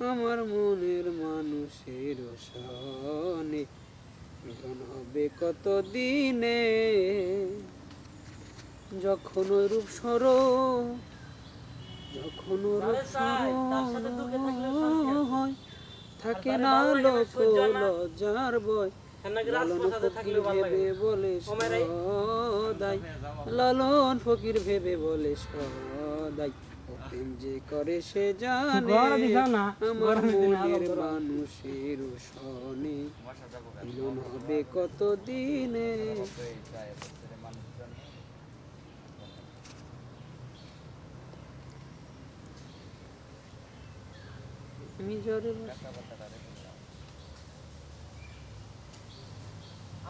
আমার মনের মানুষের সনে মিলন হবে কত দিনে যখন রূপ সর যখন রূপ সর হয়। থাকে না লোক লজ্জার বয়। লালন ফকির ভেবে বলে সদাই। লালন ফকির ভেবে বলে সদাই। প্রেম যে করে সে জানে আমার মনের মানুষের সনে মিলন হবে কত দিনে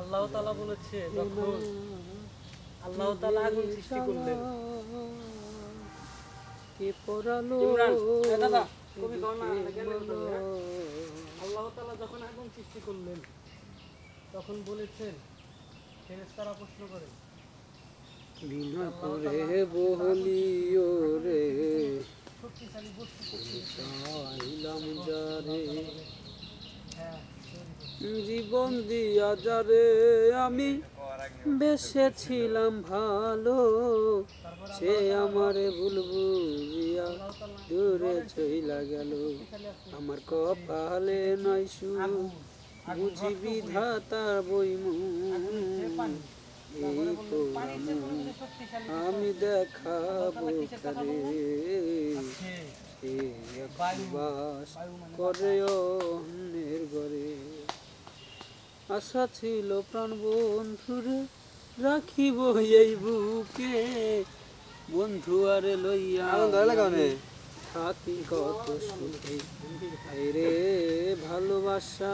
আল্লাহ তাআলা বলেছে যখন আল্লাহ তাআলা আগুন সৃষ্টি করলেন কে পড়ালো? কবি, আল্লাহ তাআলা যখন আগুন সৃষ্টি করলেন তখন বলেছেন ফেরেশতারা প্রশ্ন করে বিনা বহলিও রে। হ্যাঁ জীবন দিয়া যারে আমি বেসেছিলাম ভালো সে আমারে ভুল বুঝিয়া দূরে চইলা গেল। আমার কপালে নয় সু বুঝি বিধাতার বইমু এই আমি দেখাবো বাস করে অন্যের ঘরে। আশা ছিল প্রাণ বন্ধুরে রাখিব এই বুকে। বন্ধু আরে লইয়া থাকি কত সুখে রে, ভালোবাসা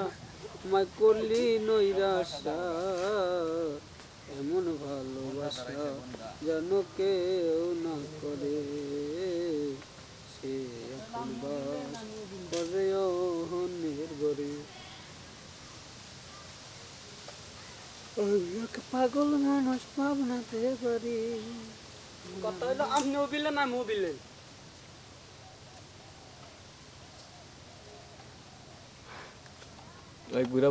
মাই করলি নৈরাশা। এমন ভালোবাসা যেন কেউ না করে। সে এখন বাস করে ওই এক পাগল মানুষ পাবনাতে পারি। কথা হলো আপনিও বিলেন আমিও বিলেন like we